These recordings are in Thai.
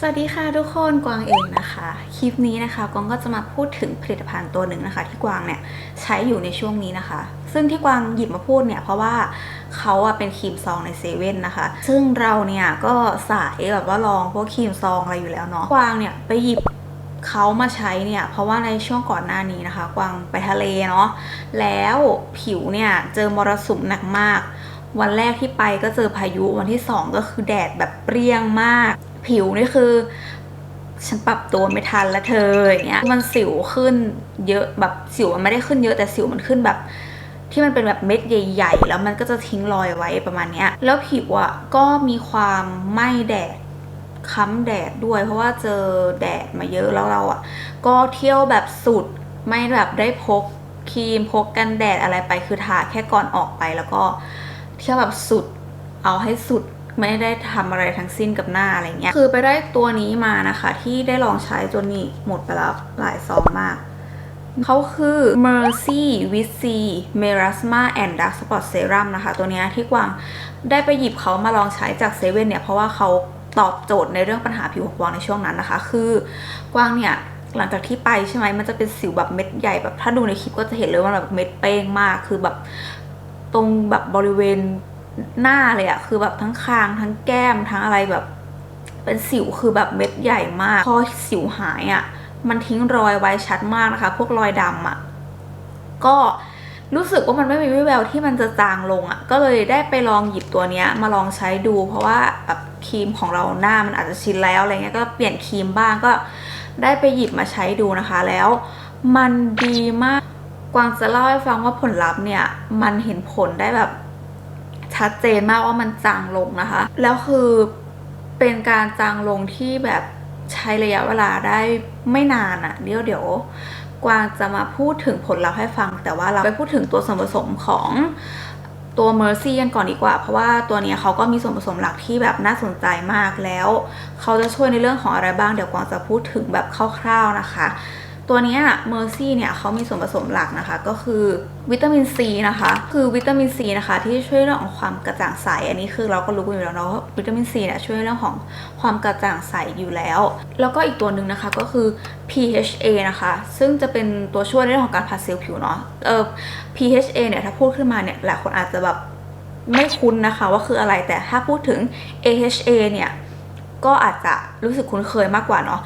สวัสดีค่ะทุกคนกวางเองนะคะ คลิปนี้นะคะกวางก็จะมาพูดถึงผลิตภัณฑ์ตัวหนึ่งนะคะ ที่กวางเนี่ยใช้อยู่ในช่วงนี้นะคะ ซึ่งที่กวางหยิบมาพูดเนี่ยเพราะว่าเขาอะเป็นครีมซองในเซเว่นนะคะ ซึ่งเราเนี่ยก็สายแบบว่าลองพวกครีมซองอะไรอยู่แล้วเนาะกวางเนี่ยไปหยิบเขามาใช้เนี่ยเพราะว่าในช่วงก่อนหน้านี้นะคะ กวางไปทะเลเนาะแล้วผิวเนี่ยเจอมรสุมหนักมากวันแรกที่ไปก็เจอพายุวันที่สองก็คือแดดแบบเปรี้ยงมาก ผิวนี่คือ ฉันปรับตัวไม่ทันแล้วเธออย่างเงี้ยมันสิวขึ้นเยอะแบบสิวมันไม่ได้ขึ้นเยอะแต่สิวมันขึ้นแบบ ที่มันเป็นแบบเม็ดใหญ่ ๆ แล้วมันก็จะทิ้งรอยไว้ประมาณเนี้ยแล้วผิวอะก็มีความไหม้แดดค้ำแดดด้วย เพราะว่าเจอแดดมาเยอะแล้วเราอะ ก็เที่ยวแบบสุดไม่แบบได้พกครีมพกกันแดดอะไรไปคือทาแค่ก่อนออกไปแล้วก็เที่ยวแบบสุดเอาให้สุด ไม่ได้ทำอะไรทั้งสิ้นกับหน้าอะไรเงี้ยคือไปได้ตัวนี้มานะคะ ที่ได้ลองใช้จนนี่หมดไปแล้วหลายซองมากเขาคือ Mercy with C Merasma and Dark Spot Serum นะคะ ตัวเนี้ยที่กวางได้ไปหยิบเขามาลองใช้จากเซเว่นเนี่ย เพราะว่าเขาตอบโจทย์ในเรื่องปัญหาผิวของกวางในช่วงนั้นนะคะ คือกวางเนี่ย หลังจากที่ไปใช่ไหมมันจะเป็นสิวแบบเม็ดใหญ่แบบถ้าดูในคลิปก็จะเห็นเลยว่าแบบเม็ดเป้งมาก คือแบบตรงแบบบริเวณ หน้าเลยอะคือแบบทั้งคางทั้งแก้มทั้งอะไรแบบ เป็นสิวคือแบบเม็ดใหญ่มาก พอสิวหายอะ่ะมันทิ้งรอยไว้ชัดมากนะคะ พวกรอยดำอะ่ะก็รู้สึกว่ามันไม่มีวิแววที่มันจะจางลงอะ่ะ ก็เลยได้ไปลองหยิบตัวเนี้ยมาลองใช้ดู เพราะว่าแบบครีมของเราหน้ามันอาจจะชินแล้วอะไรเงี้ยก็เปลี่ยนครีมบ้างก็ได้ไปหยิบมาใช้ดูนะคะ แล้วมันดีมากกวางจะเล่าให้ฟังว่าผลลัพธ์เนี่ย มันเห็นผลได้แบบ ชัดเจนมากว่ามันจางลงนะคะ แล้วคือเป็นการจางลงที่แบบใช้ระยะเวลาได้ไม่นานอะ่ะเดี๋ยวเดี๋ยวกวางจะมาพูดถึงผลลัพธ์ให้ฟัง แต่ว่าเราไปพูดถึงตัวส่วนผสมของตัว Mercy กันก่อนดีกว่า เพราะว่าตัวเนี้ยเขาก็มีส่วนผสมหลักที่แบบน่าสนใจมากแล้ว เขาจะช่วยในเรื่องของอะไรบ้างเดี๋ยวกวางจะพูดถึงแบบคร่าวๆนะคะ ตัวนี้ย Mercy เนี่ยเขามีส่วนผสมหลักนะคะ ก็คือวิตามินซีนะคะ คือวิตามินซีนะคะ ที่ช่วยเรื่องของความกระจ่างใส อันนี้คือเราก็รู้กันอยู่แล้วเนาะวิตามินซีเนี่ยช่วยเรื่องของความกระจ่างใสอยู่แล้ว แล้วก็อีกตัวหนึ่งนะคะก็คือ PHA นะคะ ซึ่งจะเป็นตัวช่วยในเรื่องของการผัดเซลล์ผิวเนาะเออ PHA เนี่ยถ้าพูดขึ้นมาเนี่ยหลายคนอาจจะแบบไม่คุ้นนะคะว่าคืออะไรแต่ถ้าพูดถึง AHA เนี่ยก็อาจจะรู้สึกคุ้นเคยมากกว่าเนาะ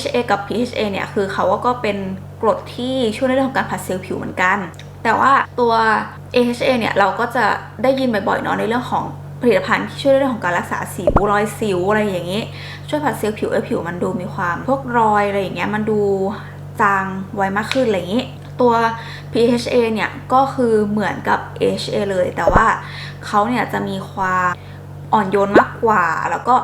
HA กับ PHA เนี่ยคือเขาก็เป็นกรดที่ช่วยในเรื่องของการผัดเซลล์ผิวเหมือนกัน แต่ว่าตัว AHA เนี่ยเราก็จะได้ยินบ่อยๆเนาะในเรื่องของผลิตภัณฑ์ที่ช่วยในเรื่องของการรักษาสิวรอยสิวอะไรอย่างนี้ ช่วยผัดเซลล์ผิวให้ผิวมันดูมีความ พวกรอยอะไรอย่างเงี้ยมันดูจางไวมากขึ้นอะไรอย่างนี้ ตัว PHA เนี่ยก็คือเหมือนกับ AHA เลย แต่ว่าเขาเนี่ยจะมีความ อ่อนโยนมากกว่า แล้วก็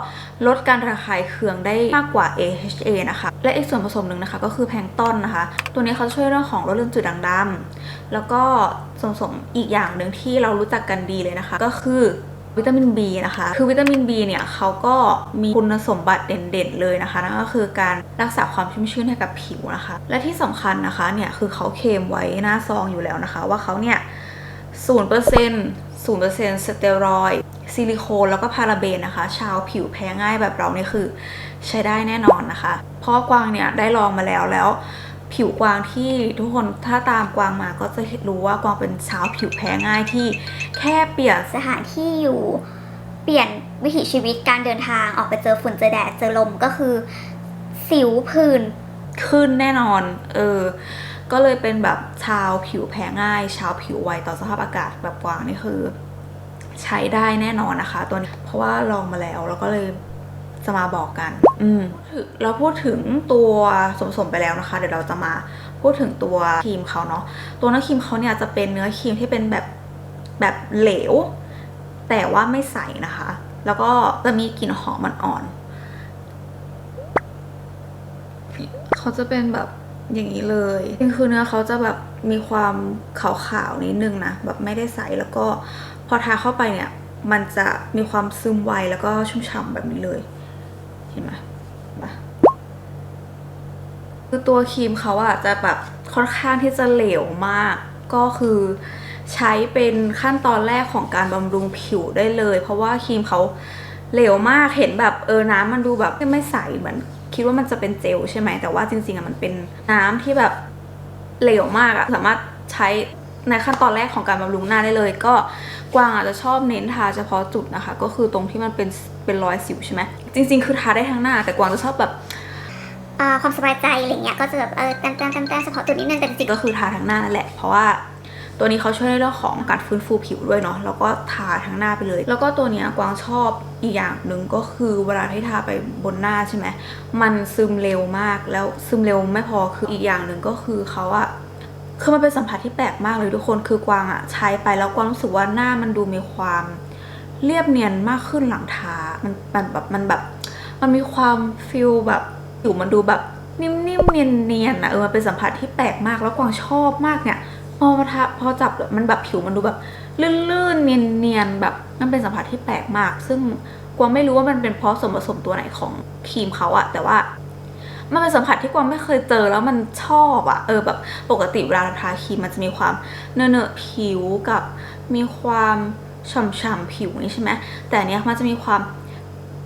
ลดการระคายเคืองได้มากกว่า AHA นะคะ และอีกส่วนผสมหนึ่งนะคะ ก็คือแพลงต้นนะคะ ตัวนี้เขาช่วยเรื่องของลดเลือนจุดด่างดำแล้วก็ส่วนผสมอีกอย่างหนึ่งที่เรารู้จักกันดีเลยนะคะ ก็คือวิตามิน B นะคะ คือวิตามิน B เนี่ยเขาก็มีคุณสมบัติเด่นๆเลยนะคะนั่นก็คือการรักษาความชุ่มชื่นให้กับผิวนะคะ และที่สำคัญนะคะเนี่ยคือเขาเคมไว้หน้าซองอยู่แล้วนะคะ ว่าเขาเนี่ยศูนย์เปอร์เซ็นต์ศูนย์เปอร์เซ็นต์สเตียรอย ซิลิโคนแล้วก็พาราเบนนะคะ ชาวผิวแพ้ง่ายแบบเราเนี่ยคือใช้ได้แน่นอนนะคะ เพราะกวางเนี่ยได้ลองมาแล้วแล้ว ผิวกวางที่ทุกคนถ้าตามกวางมาก็จะรู้ว่ากวางเป็นชาวผิวแพ้ง่ายที่แค่เปลี่ยนสถานที่อยู่เปลี่ยนวิถีชีวิตการเดินทางออกไปเจอฝุ่นเจอแดดเจอลมก็คือ สิวผื่นขึ้นแน่นอน เออ ก็เลยเป็นแบบชาวผิวแพ้ง่าย ชาวผิวไวต่อสภาพอากาศแบบกวางนี่คือ ใช้ได้แน่นอนนะคะ ตัวนี้เพราะว่าลองมาแล้วแล้วก็เลยจะมาบอกกัน อืมเราพูดถึงตัวสมสมไปแล้วนะคะ เดี๋ยวเราจะมาพูดถึงตัวครีมเขาเนาะ ตัวเนื้อครีมเขาเนี่ยจะเป็นเนื้อครีมที่เป็นแบบแบบเหลว แต่ว่าไม่ใสนะคะ แล้วก็จะมีกลิ่นหอมมันอ่อน เขาจะเป็นแบบอย่างนี้เลยคือเนื้อเขาจะแบบมีความขาวๆนิดนึงนะ แบบไม่ได้ใสแล้วก็ พอทาเข้าไปเนี่ย มันจะมีความซึมไวแล้วก็ชุ่มฉ่ำแบบนี้เลย เห็นไหมเห็นปะคือตัวครีมเขาอะจะแบบค่อนข้างที่จะเหลวมาก ก็คือใช้เป็นขั้นตอนแรกของการบำรุงผิวได้เลย เพราะว่าครีมเขาเหลวมากเห็นแบบเออน้ำมันดูแบบไม่ใสเหมือน คิดว่ามันจะเป็นเจลใช่ไหมแต่ว่าจริงๆอะมันเป็นน้ำที่แบบเหลวมากอะสามารถใช้ในขั้นตอนแรกของการบำรุงหน้าได้เลย ก็ กวางอาจจะชอบเน้นทาเฉพาะจุดนะคะ ก็คือตรงที่มันเป็นเป็นรอยสิวใช่ไหมจริง ๆ คือทาได้ทั้งหน้า แต่กวางจะชอบแบบอ่าความสบายใจอะไรเงี้ยก็จะแบบเออแต้มแต้มแต้มแต้มเฉพาะจุดนิดนึงแต่จริงก็คือทาทั้งหน้านั่นแหละเพราะว่าตัวนี้เขาช่วยในเรื่องของการฟื้นฟูผิวด้วยเนาะแล้วก็ทาทั้งหน้าไปเลย แล้วก็ตัวเนี้ยกวางชอบอีกอย่างหนึ่งก็คือเวลาที่ทาไปบนหน้าใช่ไหมมันซึมเร็วมากแล้วซึมเร็วไม่พอคืออีกอย่างหนึ่งก็คือเขาอะ คือมันเป็นสัมผัสที่แปลกมากเลยทุกคนคือกวางอะใช้ไปแล้วกวางรู้สึกว่าหน้ามันดูมีความเรียบเนียนมากขึ้นหลังทา มันมันแบบมันแบบ มันมีความฟิลแบบผิวมันดูแบบนิ่มๆเนียนๆนะเออมันเป็นสัมผัสที่แปลกมากแล้วกวางชอบมากเนี่ยพอมาทาพอจับมันแบบผิวมันดูแบบลื่นๆเนียนๆแบบมันเป็นสัมผัสที่แปลกมาก ซึ่งกวางไม่รู้ว่ามันเป็นเพราะส่วนผสมตัวไหนของครีมเขาอะแต่ว่า มันเป็นสัมผัสที่กวางไม่เคยเจอแล้วมันชอบอะเออแบบปกติเวลาเราทาครีมมันจะมีความเนอะเนอะผิวกับมีความฉ่ำๆผิวนี่ใช่ไหมแต่อันเนี้ยมันจะมีความ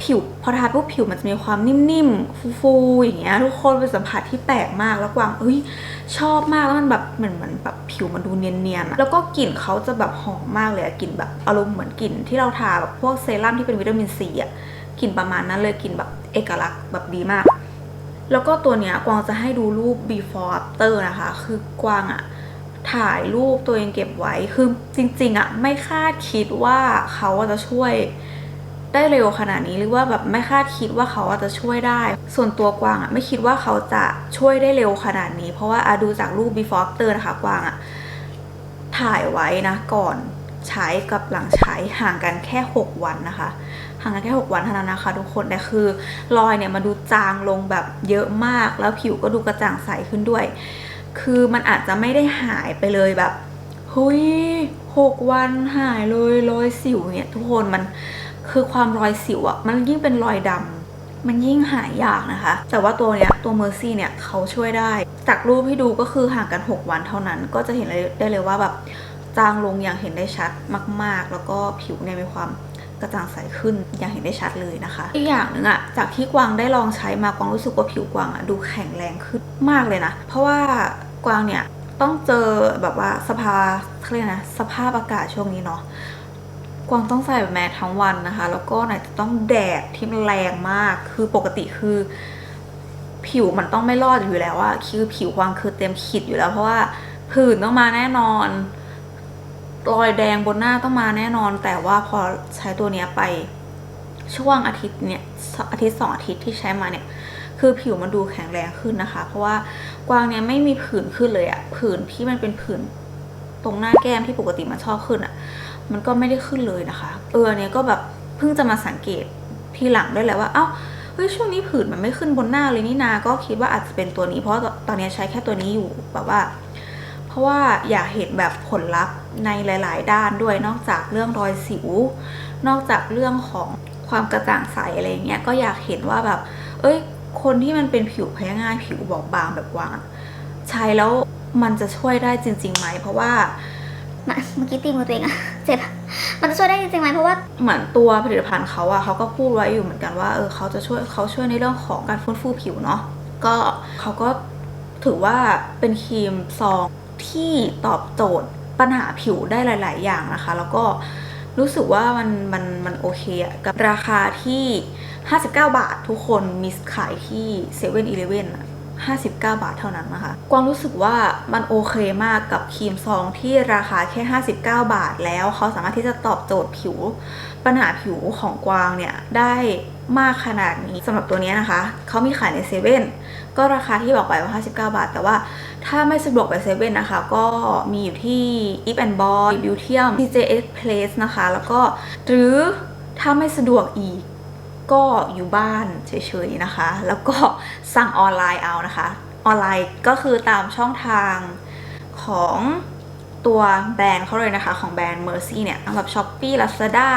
ผิวพอทาปุ๊บผิวมันจะมีความนิ่มๆฟูๆอย่างเงี้ยทุกคนเป็นสัมผัสที่แปลกมากแล้วกวางเอ้ยชอบมากแล้วมันแบบเหมือนเหมือนแบบผิวมันดูเนียนๆแล้วก็กลิ่นเขาจะแบบหอมมากเลยกลิ่นแบบอารมณ์เหมือนกลิ่นที่เราทาแบบพวกเซรั่มที่เป็นวิตามินซีอะกลิ่นประมาณนั้นเลยกลิ่นแบบเอกลักษณ์แบบดีมาก แล้วก็ตัวเนี้ยกวางจะให้ดูรูป before after นะคะ คือกวางอะถ่ายรูปตัวเองเก็บไว้ คือจริงๆอะไม่คาดคิดว่าเขาจะช่วยได้เร็วขนาดนี้หรือว่าแบบไม่คาดคิดว่าเขาอาจจะช่วยได้ ส่วนตัวกวางอะไม่คิดว่าเขาจะช่วยได้เร็วขนาดนี้ เพราะว่าอะดูจากรูป before after นะคะกวางอะถ่ายไว้นะก่อน ใช้กับหลังใช้ห่างกันแค่ 6 วันนะคะ ห่างกันแค่ 6 วันเท่านั้นนะคะทุกคนแต่คือรอยเนี่ยมันดูจางลงแบบเยอะมาก แล้วผิวก็ดูกระจ่างใสขึ้นด้วย คือมันอาจจะไม่ได้หายไปเลยแบบเฮ้ยหกวันหายเลยรอยสิวเนี่ย ทุกคนมันคือความรอยสิวอะมันยิ่งเป็นรอยดำมันยิ่งหายยากนะคะ แต่ว่าตัวเนี้ยตัวเมอร์ซี่เนี่ยเขาช่วยได้ จากรูปที่ดูก็คือห่างกัน 6 วันเท่านั้น ก็จะเห็นได้เลยว่าแบบ จางลงอย่างเห็นได้ชัดมาก ๆ แล้วก็ผิวเนี่ยมีความกระจ่างใสขึ้นอย่างเห็นได้ชัดเลยนะคะ อีกอย่างหนึ่งอะจากที่กวางได้ลองใช้มากวางรู้สึกว่าผิวกวางอะดูแข็งแรงขึ้นมากเลยนะ เพราะว่ากวางเนี่ยต้องเจอแบบว่าสภาเขาเรียกนะสภาพอากาศช่วงนี้เนาะกวางต้องใส่แมสทั้งวันนะคะ แล้วก็ไหนจะต้องแดดที่มันแรงมากคือปกติคือ ผิวมันต้องไม่รอดอยู่แล้วอะคือผิวกวางคือเต็มขีดอยู่แล้ว เพราะว่าผื่นต้องมาแน่นอน รอยแดงบนหน้าต้องมาแน่นอน แต่ว่าพอใช้ตัวเนี้ยไปช่วงอาทิตย์เนี่ยอาทิตย์สองอาทิตย์ที่ใช้มาเนี่ย คือผิวมันดูแข็งแรงขึ้นนะคะ เพราะว่ากวางเนี่ยไม่มีผื่นขึ้นเลยอะผื่นที่มันเป็นผื่นตรงหน้าแก้มที่ปกติมันชอบขึ้นอะมันก็ไม่ได้ขึ้นเลยนะคะ เออเนี้ยก็แบบเพิ่งจะมาสังเกตทีหลังด้วยแหละว่าเอ้าเฮ้ยช่วงนี้ผื่นมันไม่ขึ้นบนหน้าเลยนี่นา ก็คิดว่าอาจจะเป็นตัวนี้ เพราะตอนนี้ใช้แค่ตัวนี้อยู่แบบว่า เพราะว่าอยากเห็นแบบผลลัพธ์ ในหลาย ๆ ด้านด้วยนอกจากเรื่องรอยสิว นอกจากเรื่องของความกระจ่างใสอะไรเงี้ยก็อยากเห็นว่าแบบ เอ้ย คนที่มันเป็นผิวแพ้ง่ายผิวบอบบางแบบวางใช้แล้วมันจะช่วยได้จริงๆไหมเพราะว่ามาเมื่อกี้ตีมือตัวเองอะเจ็บมันจะช่วยได้จริงๆไหมเพราะว่าเหมือนตัวผลิตภัณฑ์เขาอะเขาก็พูดไว้อยู่เหมือนกันว่าเออเขาจะช่วยเขาช่วยในเรื่องของการฟื้นฟูผิวเนาะก็เขาก็ถือว่าเป็นครีมซองที่ตอบโจทย์ ปัญหาผิวได้หลาย ๆ อย่างนะคะ แล้วก็รู้สึกว่ามันมันมันโอเคอะกับราคาที่ 59 บาททุกคนมีขายที่เซเว่นอีเลเว่นอะ 59 บาทเท่านั้นนะคะ กวางรู้สึกว่ามันโอเคมากกับครีมซองที่ราคาแค่ 59 บาทแล้วเขาสามารถที่จะตอบโจทย์ผิว ปัญหาผิวของกวางเนี่ยได้มากขนาดนี้สำหรับตัวนี้นะคะ เขามีขายในเซเว่นก็ราคาที่บอกไปว่า 59 บาท แต่ว่าถ้าไม่สะดวกไปเซเว่นนะคะ ก็มีอยู่ที่ Ip and Boy Beautium TJX Place นะคะ แล้วก็หรือถ้าไม่สะดวกอีก ก็อยู่บ้านเฉยๆนะคะ แล้วก็สั่งออนไลน์เอานะคะ ออนไลน์ก็คือตามช่องทางของตัวแบรนด์เขาเลยนะคะของแบรนด์ Mercy เนี่ยแบบ Shopee Lazada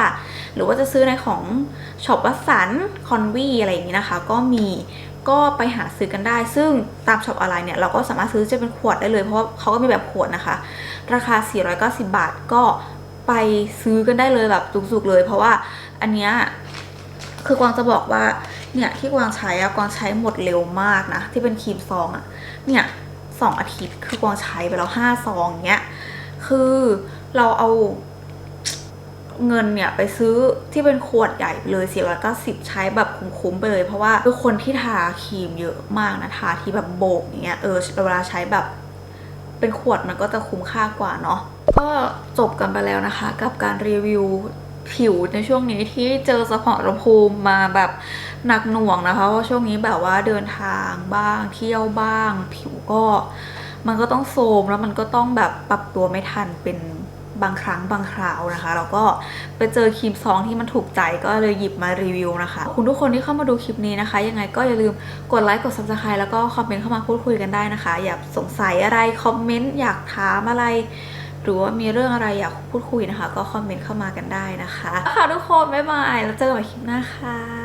หรือว่าจะซื้อในของช็อปวัสันคอนวีอะไรอย่างนี้นะคะ ก็มีก็ไปหาซื้อกันได้ ซึ่งตามช็อปออนไลน์เนี่ย เราก็สามารถซื้อจะเป็นขวดได้เลย เพราะว่าเขาก็มีแบบขวดนะคะ ราคา 490 บาทก็ไปซื้อกันได้เลยแบบจุกๆเลย เพราะว่าอันเนี้ย คือกวางจะบอกว่าเนี่ยที่กวางใช้อะกวางใช้หมดเร็วมากนะ ที่เป็นครีมซองอะเนี่ยสองอาทิตย์คือกวางใช้ไปแล้วห้าซองเงี้ยคือเราเอาเงินเนี่ยไปซื้อที่เป็นขวดใหญ่ไปเลยเสียแล้วก็สิบใช้แบบคุ้มๆไปเลย เพราะว่าเป็นคนที่ทาครีมเยอะมากนะทาที่แบบโบกอย่างเงี้ยเออเวลาใช้แบบเป็นขวดมันก็จะคุ้มค่ากว่าเนาะก็จบกันไปแล้วนะคะ กับการรีวิว ผิวในช่วงนี้ที่เจอสมรภูมิมาแบบหนักหน่วงนะคะเพราะช่วงนี้แบบว่าเดินทางบ้างเที่ยวบ้าง ผิวก็มันก็ต้องโทรมแล้วมันก็ต้องแบบปรับตัวไม่ทันเป็นบางครั้งบางคราวนะคะแล้วก็ไปเจอครีมซองที่มันถูกใจก็เลยหยิบมารีวิวนะคะคุณทุกคนที่เข้ามาดูคลิปนี้นะคะ ยังไงก็อย่าลืมกดไลค์กด subscribe แล้วก็คอมเมนต์เข้ามาพูดคุยกันได้นะคะ อยากสงสัยอะไรคอมเมนต์อยากถามอะไร หรือว่ามีเรื่องอะไรอยากพูดคุยนะคะ ก็คอมเมนต์เข้ามากันได้นะคะค่ะทุกคนบ๊ายบายแล้วเจอกันใหม่คลิปหน้าค่ะ